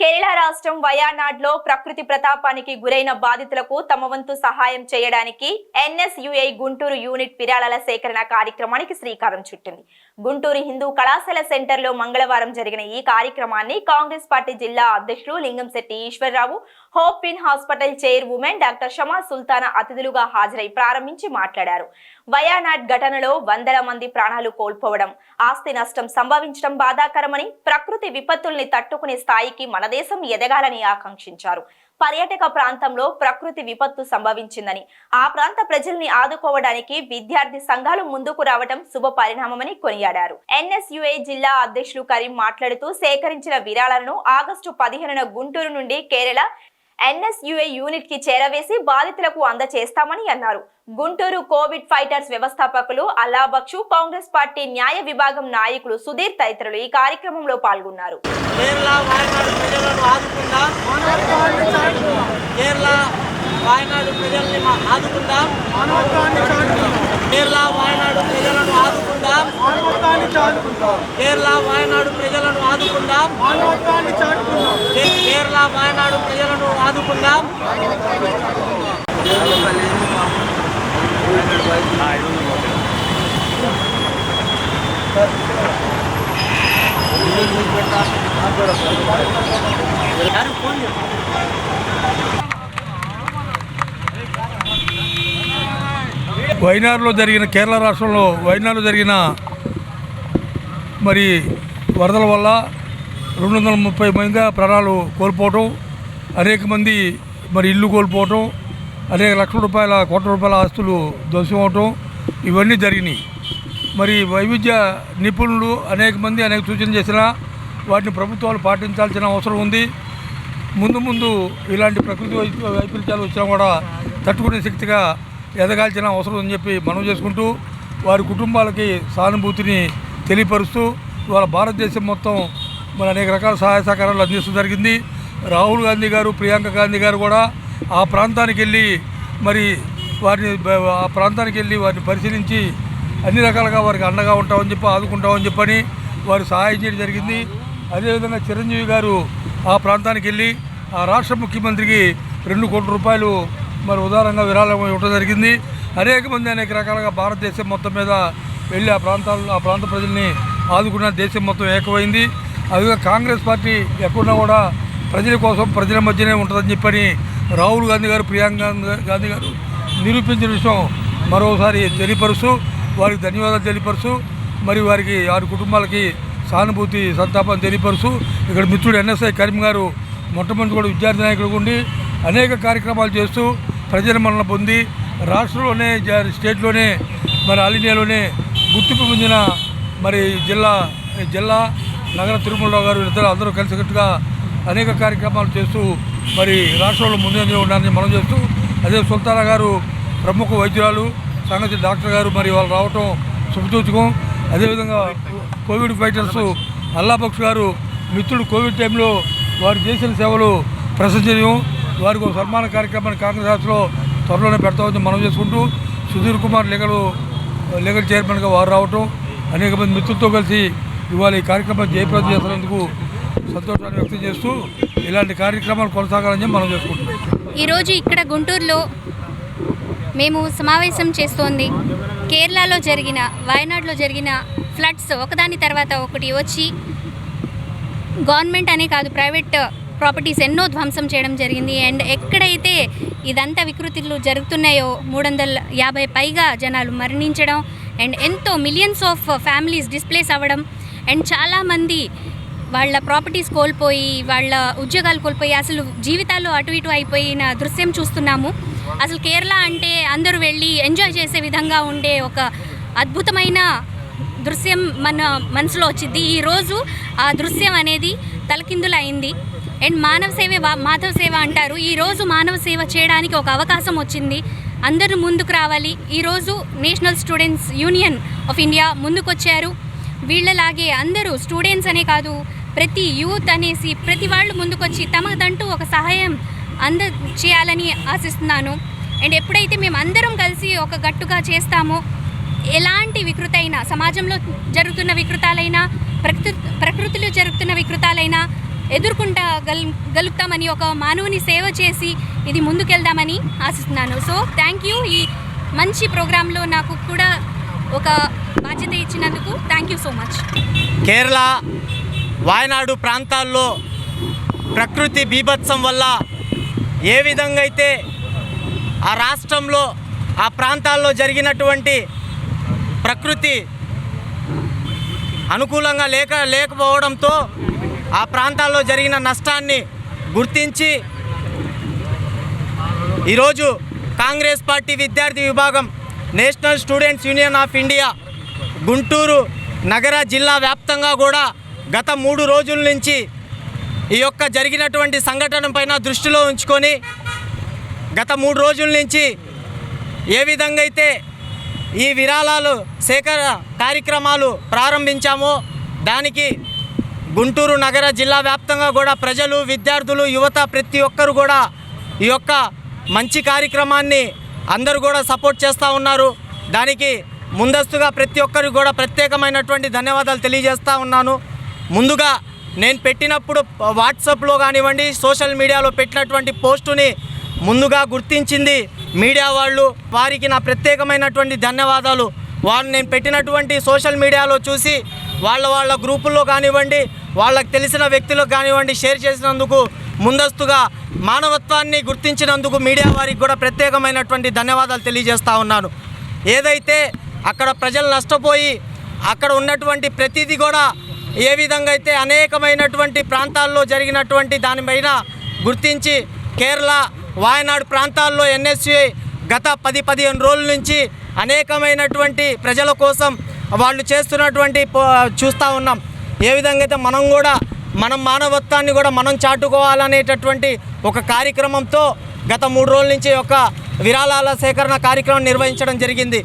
కేరళ రాష్ట్రం వయానాడ్లో ప్రకృతి ప్రతాపానికి గురైన బాధితులకు తమ వంతు సహాయం చేయడానికి ఎన్ఎస్యుఐ గుంటూరు యూనిట్ విరాళాల సేకరణ కార్యక్రమానికి శ్రీకారం చుట్టింది. గుంటూరు హిందూ కళాశాల సెంటర్లో మంగళవారం జరిగిన ఈ కార్యక్రమాన్ని కాంగ్రెస్ పార్టీ జిల్లా అధ్యక్షులు Lingamsetty Eswara Rao hope in hospital chairwoman doctor Shama Sultana అతిథులుగా హాజరై ప్రారంభించి మాట్లాడారు. వయానాడ్ ఘటనలో వందల మంది ప్రాణాలు కోల్పోవడం ఆస్తి నష్టం సంభవించడం బాధాకరమని ప్రకృతి విపత్తుల్ని తట్టుకునే స్థాయికి మన దేశం ఎదగాలని ఆకాంక్షించారు. పర్యాటక ప్రాంతంలో ప్రకృతి విపత్తు సంభవించిందని ఆ ప్రాంత ప్రజల్ని ఆదుకోవడానికి విద్యార్థి సంఘాలు ముందుకు రావడం శుభ పరిణామమని కొనియాడారు. ఎన్ఎస్యుఐ జిల్లా అధ్యక్షులు కరీం మాట్లాడుతూ సేకరించిన విరాళాలను ఆగస్టు పదిహేనున గుంటూరు నుండి కేరళ ఎన్ఎస్యుఏ యూనిట్కి చేరవేసి బాధితులకు అందజేస్తామని అన్నారు. గుంటూరు కోవిడ్ ఫైటర్స్ వ్యవస్థాపకులు అల్లాబక్షు కాంగ్రెస్ పార్టీ న్యాయ విభాగం నాయకులు సుధీర్ తదితరులు ఈ కార్యక్రమంలో పాల్గొన్నారు. వాయనాడు ప్రజలను ఆదుకుందాం. కేరళ వాయనాడు ప్రజలను ఆదుకుందాం. ఆదుకుందాం. కేరళ వాయనాడు ప్రజలను ఆదుకుందాం. కేరళ వాయనాడు ప్రజలను ఆదుకుందాం వైనాడులో జరిగిన కేరళ రాష్ట్రంలో వైనాడులో జరిగిన మరి వరదల వల్ల రెండు వందల ముప్పై మందిగా ప్రాణాలు కోల్పోవటం అనేక మంది మరి ఇల్లు కోల్పోవటం అనేక లక్షల రూపాయల కోట్ల రూపాయల ఆస్తులు ధ్వంసం అవటం ఇవన్నీ జరిగినాయి. మరి వైవిధ్య నిపుణులు అనేక మంది అనేక సూచన చేసినా వాటిని ప్రభుత్వాలు పాటించాల్సిన అవసరం ఉంది. ముందు ముందు ఇలాంటి ప్రకృతి వైపరీత్యాలు వచ్చినా కూడా తట్టుకునే శక్తిగా ఎదగాల్సిన అవసరం అని చెప్పి మనం చేసుకుంటూ వారి కుటుంబాలకి సానుభూతిని తెలియపరుస్తూ ఇవాళ భారతదేశం మొత్తం మరి అనేక రకాల సహాయ సహకారాలు అందిస్తూ జరిగింది. రాహుల్ గాంధీ గారు ప్రియాంక గాంధీ గారు కూడా ఆ ప్రాంతానికి వెళ్ళి మరి వారిని ఆ ప్రాంతానికి వెళ్ళి వారిని పరిశీలించి అన్ని రకాలుగా వారికి అండగా ఉంటామని చెప్పి ఆదుకుంటామని చెప్పని వారు సహాయం చేయడం జరిగింది. అదేవిధంగా చిరంజీవి గారు ఆ ప్రాంతానికి వెళ్ళి ఆ రాష్ట్ర ముఖ్యమంత్రికి రెండు కోట్ల రూపాయలు మరి ఉదారంగా విరాళం ఇవ్వడం జరిగింది. అనేక మంది అనేక రకాలుగా భారతదేశం మొత్తం మీద వెళ్ళి ఆ ప్రాంతాల్లో ఆ ప్రాంత ప్రజల్ని ఆదుకున్న దేశం మొత్తం ఏకమైంది. అదిగా కాంగ్రెస్ పార్టీ ఎక్కడున్నా కూడా ప్రజల కోసం ప్రజల మధ్యనే ఉంటుందని చెప్పని రాహుల్ గాంధీ గారు ప్రియాంక గాంధీ- గారు నిరూపించిన విషయం మరోసారి తెలియపరుస్తూ వారికి ధన్యవాదాలు తెలియపరుస్తూ మరి వారికి వారి కుటుంబాలకి సానుభూతి సంతాపం తెలియపరుస్తూ ఇక్కడ మిత్రుడు ఎన్ఎస్ఐ కరీం గారు మొట్టమొదటి కూడా విద్యార్థి నాయకుడు ఉండి అనేక కార్యక్రమాలు చేస్తూ ప్రజల పొంది రాష్ట్రంలోనే స్టేట్లోనే మరి ఆల్ ఇండియాలోనే గుర్తింపు పొందిన మరి జిల్లా జిల్లా నగర తిరుమలరావు గారు ఇద్దరు అందరూ కలిసికట్టుగా అనేక కార్యక్రమాలు చేస్తూ మరి రాష్ట్రంలో ముందంజలో ఉండాలని మనం చేస్తూ అదే సుల్తానా గారు ప్రముఖ వైద్యురాలు సంగతి డాక్టర్ గారు మరి వాళ్ళు రావటం శుభసూచకం. అదేవిధంగా కోవిడ్ ఫైటర్స్ అల్లాబక్ష్ గారు మిత్రుడు కోవిడ్ టైంలో వారు చేసిన సేవలు ప్రశంసనీయం. వారికి ఒక సన్మాన కార్యక్రమాన్ని కాంగ్రెస్ హౌస్లో త్వరలోనే పెడతామని మనం చేసుకుంటూ సుధీర్ కుమార్ లీగల్ లీగల్ చైర్మన్గా వారు రావటం అనేక మంది మిత్రులతో కలిసి ఇవాళ ఈ కార్యక్రమాన్ని జయప్రదం చేసినందుకు సంతోషాన్ని వ్యక్తం చేస్తూ ఇలాంటి కార్యక్రమాలు కొనసాగాలని మనం చేసుకుంటున్నాం. ఈరోజు ఇక్కడ గుంటూరులో మేము సమావేశం చేస్తోంది. కేరళలో జరిగిన వయనాడులో జరిగిన ఫ్లడ్స్ ఒకదాని తర్వాత ఒకటి వచ్చి గవర్నమెంట్ అనే కాదు ప్రైవేట్ ప్రాపర్టీస్ ఎన్నో ధ్వంసం చేయడం జరిగింది. అండ్ ఎక్కడైతే ఇదంతా వికృతులు జరుగుతున్నాయో మూడు వందల యాభై పైగా జనాలు మరణించడం అండ్ ఎంతో మిలియన్స్ ఆఫ్ ఫ్యామిలీస్ డిస్ప్లేస్ అవ్వడం అండ్ చాలామంది వాళ్ళ ప్రాపర్టీస్ కోల్పోయి వాళ్ళ ఉద్యోగాలు కోల్పోయి అసలు జీవితాలు అటు ఇటు అయిపోయిన దృశ్యం చూస్తున్నాము. అసలు కేరళ అంటే అందరూ వెళ్ళి ఎంజాయ్ చేసే విధంగా ఉండే ఒక అద్భుతమైన దృశ్యం మన మనసులో వచ్చింది. ఈరోజు ఆ దృశ్యం అనేది తలకిందులైంది అండ్ మానవ సేవ మాధవ సేవ అంటారు. ఈరోజు మానవ సేవ చేయడానికి ఒక అవకాశం వచ్చింది. అందరూ ముందుకు రావాలి. ఈరోజు national students union of India ముందుకొచ్చారు. వీళ్ళలాగే అందరూ స్టూడెంట్స్ అనే కాదు ప్రతి యూత్ అనేసి ప్రతి వాళ్ళు ముందుకొచ్చి తమదంటూ ఒక సహాయం అంద చేయాలని ఆశిస్తున్నాను. అండ్ ఎప్పుడైతే మేము అందరం కలిసి ఒక గట్టుగా చేస్తామో ఎలాంటి వికృతి సమాజంలో జరుగుతున్న వికృతాలైనా ప్రకృతి ప్రకృతిలో జరుగుతున్న వికృతాలైనా ఎదుర్కొంటా గల్ గలుగుతామని ఒక మానవుని సేవ చేసి ఇది ముందుకెళ్దామని ఆశిస్తున్నాను. సో థ్యాంక్ యూ ఈ మంచి ప్రోగ్రాంలో నాకు కూడా ఒక బాధ్యత ఇచ్చినందుకు thank you so much Kerala Wayanad ప్రాంతాల్లో ప్రకృతి బీభత్సం వల్ల ఏ విధంగా అయితే ఆ రాష్ట్రంలో ఆ ప్రాంతాల్లో జరిగినటువంటి ప్రకృతి అనుకూలంగా లేక లేకపోవడంతో ఆ ప్రాంతాల్లో జరిగిన నష్టాన్ని గుర్తించి ఈరోజు కాంగ్రెస్ పార్టీ విద్యార్థి విభాగం national students union of India Guntur నగర జిల్లా వ్యాప్తంగా కూడా గత మూడు రోజుల నుంచి ఈ యొక్క జరిగినటువంటి సంఘటన పైన దృష్టిలో ఉంచుకొని గత మూడు రోజుల నుంచి ఏ విధంగా అయితే ఈ విరాళాలు సేకర కార్యక్రమాలు ప్రారంభించామో. దానికి గుంటూరు నగర జిల్లా వ్యాప్తంగా కూడా ప్రజలు విద్యార్థులు యువత ప్రతి ఒక్కరు కూడా ఈ యొక్క మంచి కార్యక్రమాన్ని అందరూ కూడా సపోర్ట్ చేస్తూ ఉన్నారు. దానికి ముందస్తుగా ప్రతి ఒక్కరికి కూడా ప్రత్యేకమైనటువంటి ధన్యవాదాలు తెలియజేస్తూ ఉన్నాను. ముందుగా నేను పెట్టినప్పుడు వాట్సాప్లో కానివ్వండి సోషల్ మీడియాలో పెట్టినటువంటి పోస్టుని ముందుగా గుర్తించింది మీడియా వాళ్ళు వారికి నా ప్రత్యేకమైనటువంటి ధన్యవాదాలు. వాళ్ళు నేను పెట్టినటువంటి సోషల్ మీడియాలో చూసి వాళ్ళ వాళ్ళ గ్రూపుల్లో కానివ్వండి వాళ్ళకి తెలిసిన వ్యక్తులకు కానివ్వండి షేర్ చేసినందుకు ముందస్తుగా మానవత్వాన్ని గుర్తించినందుకు మీడియా వారికి కూడా ప్రత్యేకమైనటువంటి ధన్యవాదాలు తెలియజేస్తూ ఉన్నాను. ఏదైతే అక్కడ ప్రజలు నష్టపోయి అక్కడ ఉన్నటువంటి ప్రతిదీ కూడా ఏ విధంగా అయితే అనేకమైనటువంటి ప్రాంతాల్లో జరిగినటువంటి దానిపైన గుర్తించి కేరళ వాయనాడు ప్రాంతాల్లో ఎన్ఎస్యుఐ గత పది పదిహేను రోజుల నుంచి అనేకమైనటువంటి ప్రజల కోసం వాళ్ళు చేస్తున్నటువంటి పో- చూస్తూ ఉన్నాం. ఏ విధంగా అయితే మనం కూడా మనం మానవత్వాన్ని కూడా మనం చాటుకోవాలనేటటువంటి ఒక కార్యక్రమంతో గత మూడు రోజుల నుంచి ఒక విరాళాల సేకరణ కార్యక్రమం నిర్వహించడం జరిగింది.